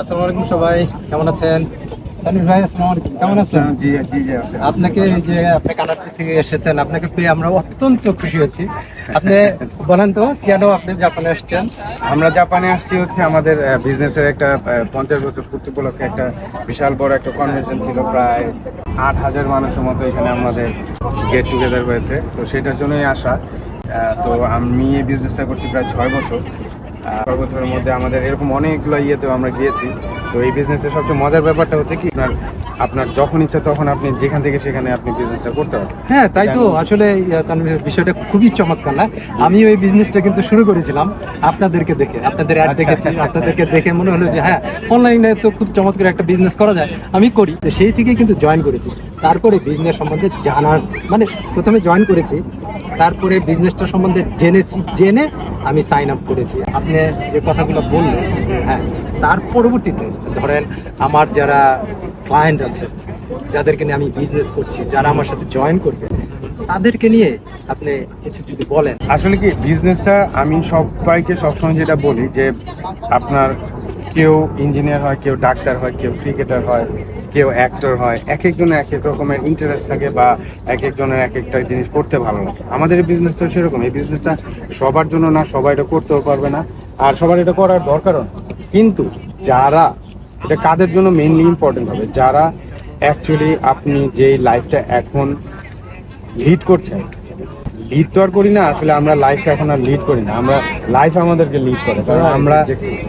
আসসালামু আলাইকুম সবাই কেমন আছেন? তানভীর ভাই আসসালামু আলাইকুম। কেমন আছেন? জি জি জি আপনাকে যে আপনি কানাডা থেকে এসেছেন আপনাকে পেয়ে আমরা অত্যন্ত খুশি হয়েছি। আপনি বলেন তো কেন আপনি জাপানে আমরা জাপানে আসছি হচ্ছে আমাদের বিজনেসের একটা পঞ্চাশ বছর পূর্তি উপলক্ষে একটা বিশাল বড় একটা কনভেনশন ছিল। প্রায় আট হাজার মানুষের মতো এখানে আমাদের গেট টুগেদার হয়েছে। তো সেটার জন্যই আসা। তো আমি এই বিজনেসটা করছি প্রায় ছয় বছর। বছরের মধ্যে আমাদের এরকম অনেকগুলো ইয়েতেও আমরা গিয়েছি। তো এই বিজনেসের সবচেয়ে মজার ব্যাপারটা হচ্ছে কি আপনার আপনার যখন ইচ্ছা তখন আপনি যেখান থেকে সেখানে আপনি বিজনেসটা করতে পারেন হ্যাঁ তাই তো। আসলে বিষয়টা খুবই চমৎকার না? আমিও এই বিজনেসটা কিন্তু শুরু করেছিলাম আপনাদেরকে দেখে আপনাদের অ্যাড দেখেছি আপনাদেরকে দেখে মনে হলো যে হ্যাঁ অনলাইনে তো খুব চমৎকার একটা বিজনেস করা যায়। আমি করি তো সেই থেকেই কিন্তু জয়েন করেছি। তারপরে বিজনেস সম্বন্ধে জানার মানে প্রথমে জয়েন করেছি তারপরে বিজনেসটা সম্বন্ধে জেনেছি জেনে আমি সাইন আপ করেছি। আপনি যে কথাগুলো বললেন হ্যাঁ তার পরবর্তীতে ধরেন আমার যারা ক্লায়েন্ট আছে, যাদেরকে নিয়ে আমি বিজনেস করছি, যারা আমার সাথে জয়েন করবে, তাদেরকে নিয়ে আপনি কিছু যদি বলেন। আসলে কি বিজনেসটা আমি সবাইকে সবসময় যেটা বলি যে আপনার কেউ ইঞ্জিনিয়ার হয়, কেউ ডাক্তার হয়, কেউ ক্রিকেটার হয়, কেউ অ্যাক্টর হয়, এক একজনের এক এক রকমের ইন্টারেস্ট থাকে বা এক একজনের এক একটা জিনিস করতে ভালো লাগে। আমাদের এই বিজনেসটা সেরকম, এই বিজনেসটা সবার জন্য না, সবাই এটা করতেও পারবে না। আর সবার এটা করার দরকারও না। কিন্তু যারা, এটা কাদের জন্য মেনলি ইম্পর্টেন্ট হবে? যারা অ্যাকচুয়ালি আপনি যেই লাইফটা এখন লিড করছেন লিড তো আর করি না, আসলে আমরা লাইফ এখন আর লিড করি না। আমরা লাইফ আমাদেরকে লিড করে, কারণ আমরা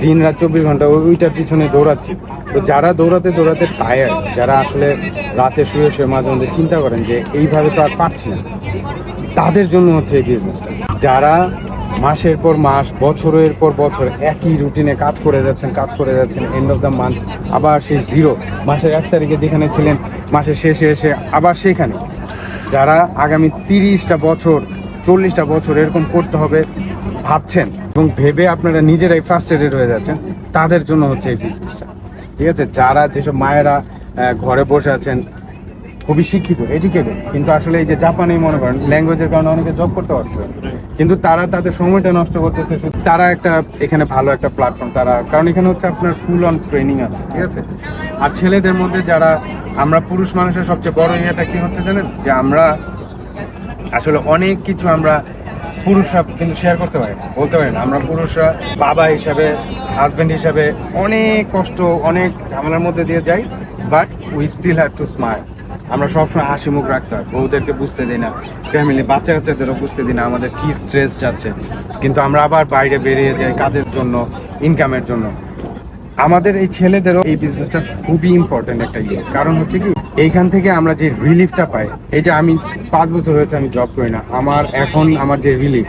দিন রাত চব্বিশ ঘণ্টা ওইটার পিছনে দৌড়াচ্ছি। তো যারা দৌড়াতে দৌড়াতে টায়ার্ড যারা আসলে রাতে শুয়ে শুয়ে মাঝে মধ্যে চিন্তা করেন যে এইভাবে তো আর পারছি না, তাদের জন্য হচ্ছে এই বিজনেসটা যারা মাসের পর মাস, বছরের পর বছর একই রুটিনে কাজ করে যাচ্ছেন, কাজ করে যাচ্ছেন এন্ড অফ দ্য মান্থ আবার সেই জিরো মাসের এক তারিখে যেখানে ছিলেন, মাসের শেষে এসে আবার সেখানে যারা আগামী তিরিশটা বছর, চল্লিশটা বছর এরকম করতে হবে ভাবছেন এবং ভেবে আপনারা নিজেরাই ফ্রাস্ট্রেটেড হয়ে যাচ্ছেন, তাদের জন্য হচ্ছে এই বিজনেসটা ঠিক আছে? যারা যেসব মায়েরা ঘরে বসে আছেন খুবই শিক্ষিত এডুকেটেড কিন্তু আসলে এই যে জাপানে মনে করেন ল্যাঙ্গুয়েজের কারণে অনেকে জব করতে পারছে কিন্তু তারা তাদের সময়টা নষ্ট করতেছে তারা একটা এখানে ভালো একটা প্ল্যাটফর্ম তারা, কারণ এখানে হচ্ছে আপনার ফুল অন ট্রেনিং আছে, ঠিক আছে? আর ছেলেদের মধ্যে যারা, আমরা পুরুষ মানুষের সবচেয়ে বড় ইয়েটা কি হচ্ছে জানেন? যে আমরা আসলে অনেক কিছু আমরা পুরুষরা কিন্তু শেয়ার করতে পারি বলতে পারি না। আমরা পুরুষরা বাবা হিসাবে হাজব্যান্ড হিসাবে অনেক কষ্ট, অনেক ঝামেলার মধ্যে দিয়ে যাই but we still have to smile আমরা সবসময় হাসি মুখ রাখতে হয় বউদেরকে বুঝতে দিই না। ফ্যামিলি বাচ্চা কাচ্চাদেরও বুঝতে দিই না আমাদের কি স্ট্রেস যাচ্ছে। কিন্তু আমরা আবার বাইরে বেরিয়ে যাই কাজের জন্য ইনকামের জন্য। আমাদের এই ছেলেদেরও এই বিজনেসটা খুবই ইম্পর্টেন্ট একটা ইয়ে কারণ হচ্ছে কি, এইখান থেকে আমরা যে রিলিফটা পাই, এই যে আমি পাঁচ বছর হয়েছে আমি জব করি না। আমার এখন আমার যে রিলিফ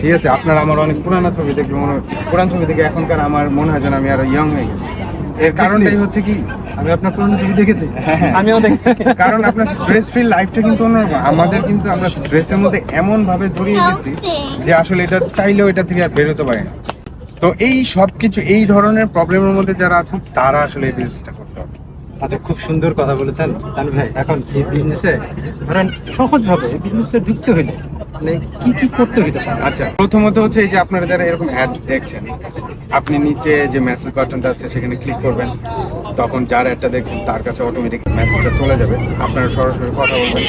ঠিক আছে? আপনার আমার অনেক পুরানো ছবি দেখলে মনে পুরান ছবি থেকে এখনকার আমার মনে হয় যেন আমি আরও ইয়ং হয়ে গেছি। এর কারণটাই হচ্ছে কি আমি আপনার পুরনো ছবি দেখেছি। হ্যাঁ, আমিও দেখেছি। কারণ আপনার স্ট্রেস ফ্রি লাইফটা কিন্তু অন্যরকম। আমাদের কিন্তু আমরা স্ট্রেসের মধ্যে এমন ভাবে জড়িয়ে গেছি যে আসলে এটা চাইলেও এটা থেকে আর বেরোতে পারি না। তো এই সব কিছু এই ধরনের প্রবলেমের মধ্যে যারা আছেন তারা আসলে এই বিজনেসটা করতে হবে। আচ্ছা খুব সুন্দর কথা বলেছেন। তানভীর ভাই এখন এই বিজনেসে ধরেন সহজ ভাবে বিজনেসটা ঢুকতে হইলে মানে কি কি করতে হইতে পারে? আচ্ছা প্রথমত হচ্ছে এই যে আপনারা যারা এরকম অ্যাড দেখছেন, আপনি নিচে যে মেসেজ বাটনটা আছে সেখানে ক্লিক করবেন। তখন যার অ্যাডটা দেখছেন, তার কাছে অটোমেটিক মেসেজটা চলে যাবে। আপনারা সরাসরি কথা বলবেন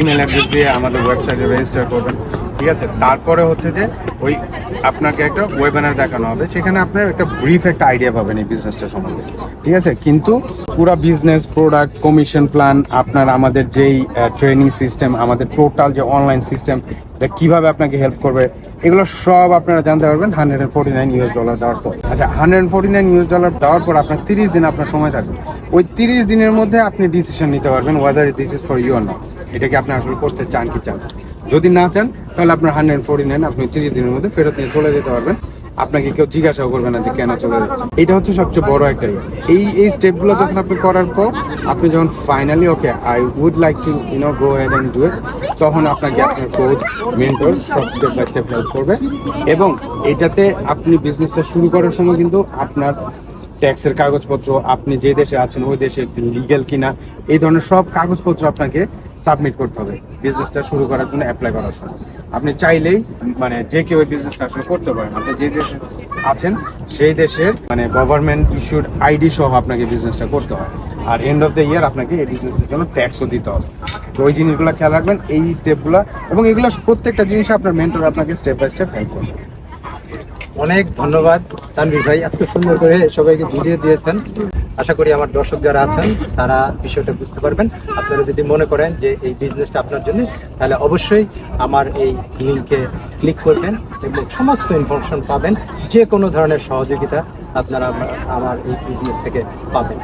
ইমেল অ্যাড্রেস দিয়ে আমাদের ওয়েবসাইটে রেজিস্টার করবেন, ঠিক আছে? তারপরে হচ্ছে যে ওই আপনাকে একটা ওয়েবিনার দেখানো হবে, সেখানে আপনার একটা ব্রিফ একটা আইডিয়া পাবেন এই বিজনেসটা সম্বন্ধে, ঠিক আছে? কিন্তু পুরো বিজনেস প্রোডাক্ট কমিশন প্ল্যান আপনার আমাদের যেই ট্রেনিং সিস্টেম আমাদের টোটাল যে অনলাইন সিস্টেম এটা কীভাবে আপনাকে হেল্প করবে, এগুলো সব আপনারা জানতে পারবেন hundred and forty nine US dollar দেওয়ার পর। আচ্ছা hundred and forty nine US dollar দেওয়ার পর আপনার তিরিশ দিন আপনার সময় থাকবে। ওই তিরিশ দিনের মধ্যে আপনি ডিসিশন নিতে পারবেন whether this is for you or not এটাকে আপনি আসলে করতে চান কি চান যদি না চান, তাহলে আপনার হান্ড্রেড ফোর্টি নাইন আপনি তিরিশ দিনের মধ্যে ফেরত নিয়ে চলে যেতে পারবেন। আপনাকে কেউ জিজ্ঞাসাও করবে না যে কেন চলে যাচ্ছে এটা হচ্ছে সবচেয়ে বড় একটা ইয়ে। এই এই স্টেপগুলো যখন আপনি করার পর, আপনি যখন finally okay I would like to you know go ahead and do it তখন আপনাকে আপনার কোচ মেন্টর সব স্টেপ বাই স্টেপ হেল্প করবে এবং এটাতে আপনি বিজনেসটা শুরু করার সময় কিন্তু আপনার ট্যাক্সের কাগজপত্র, আপনি যে দেশে আছেন ওই দেশে লিগেল কিনা, এই ধরনের সব কাগজপত্র আপনাকে সাবমিট করতে হবে। বিজনেসটা শুরু করার জন্য অ্যাপ্লাই করার সময়। আপনি চাইলেই মানে যে কেউ বিজনেসটা আসলে করতে পারেন। আপনি যে দেশে আছেন, সেই দেশের মানে গভর্নমেন্ট ইস্যুড আইডি সহ আপনাকে বিজনেসটা করতে হয়। আর এন্ড অফ দ্য ইয়ার আপনাকে এই বিজনেসের জন্য ট্যাক্সও দিতে হবে। তো ওই জিনিসগুলো খেয়াল রাখবেন, এই স্টেপগুলো এবং এগুলো প্রত্যেকটা জিনিস আপনার মেন্টর আপনাকে স্টেপ বাই স্টেপ হেল্প করবে। অনেক ধন্যবাদ। তানভীর ভাই, এত সুন্দর করে সবাইকে বুঝিয়ে দিয়েছেন। আশা করি আমার দর্শক যারা আছেন, তারা বিষয়টা বুঝতে পারবেন। আপনারা যদি মনে করেন যে এই বিজনেসটা আপনার জন্য, তাহলে অবশ্যই আমার এই লিঙ্কে ক্লিক করবেন এবং সমস্ত ইনফরমেশন পাবেন। যে কোনো ধরনের সহযোগিতা আপনারা আমার এই বিজনেস থেকে পাবেন।